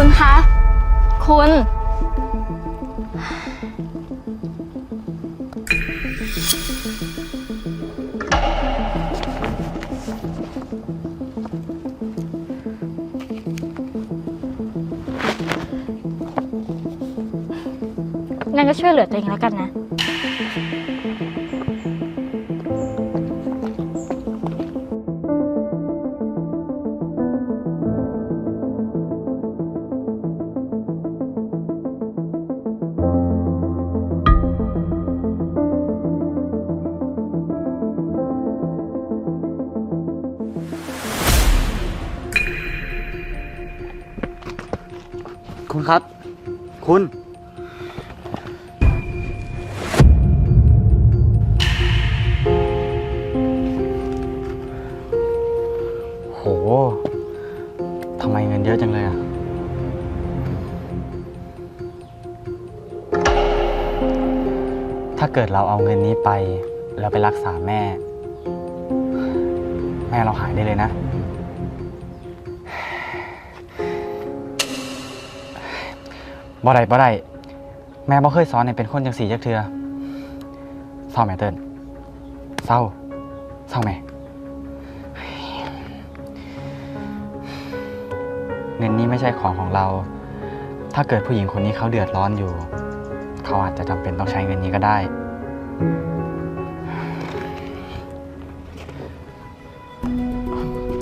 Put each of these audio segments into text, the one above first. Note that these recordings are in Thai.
คุณคะ คุณ งั้นก็ช่วยเหลือตัวเองแล้วกันนะ คุณครับ คุณ โห ทำไมเงินเยอะจังเลยอะ ถ้าเกิดเราเอาเงินนี้ไป แล้วไปรักษาแม่ แม่เราหายได้เลยนะ บ่ได้บ่ได้แม่บ่เคยสอนให้เป็นคนจังสี่จักเทือเศร้าแม่เติ้นเศร้าเศร้าแม่เงินนี้ไม่ใช่ของของเรา ถ้าเกิดผู้หญิงคนนี้เขาเดือดร้อนอยู่ เขาอาจจะจำเป็นต้องใช้เงินนี้ก็ได้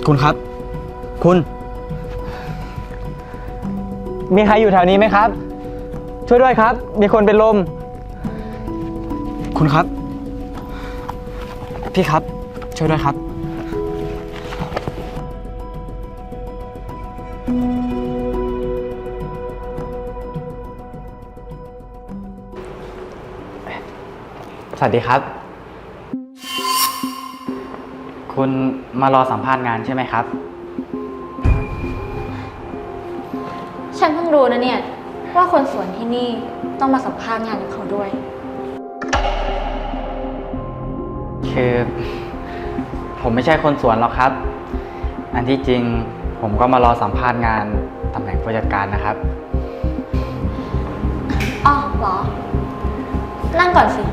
คุณครับ คุณ มีใครอยู่แถวนี้ไหมครับ ช่วยด้วยครับ มีคนเป็นลม คุณครับ พี่ครับ ช่วยด้วยครับ สวัสดีครับ คุณมารอสัมภาษณ์งานใช่ไหมครับ ฉันเพิ่งรู้นะเนี่ย ว่าคนสวนที่นี่ต้องมาสัมภาษณ์งานกับเขาด้วย คือผมไม่ใช่คนสวนหรอกครับ อันที่จริงผมก็มารอสัมภาษณ์งานตำแหน่งผู้จัดการนะครับ อ๋อเหรอ นั่งก่อนสิ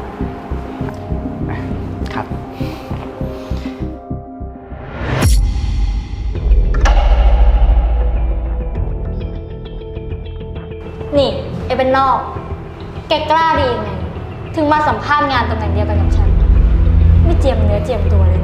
อ้เป็นนอก แกกล้าดียังไง ถึงมาสัมภาษณ์งานตำแหน่งเดียวกันกับฉัน ไม่เจียมเนื้อเจียมตัวเลย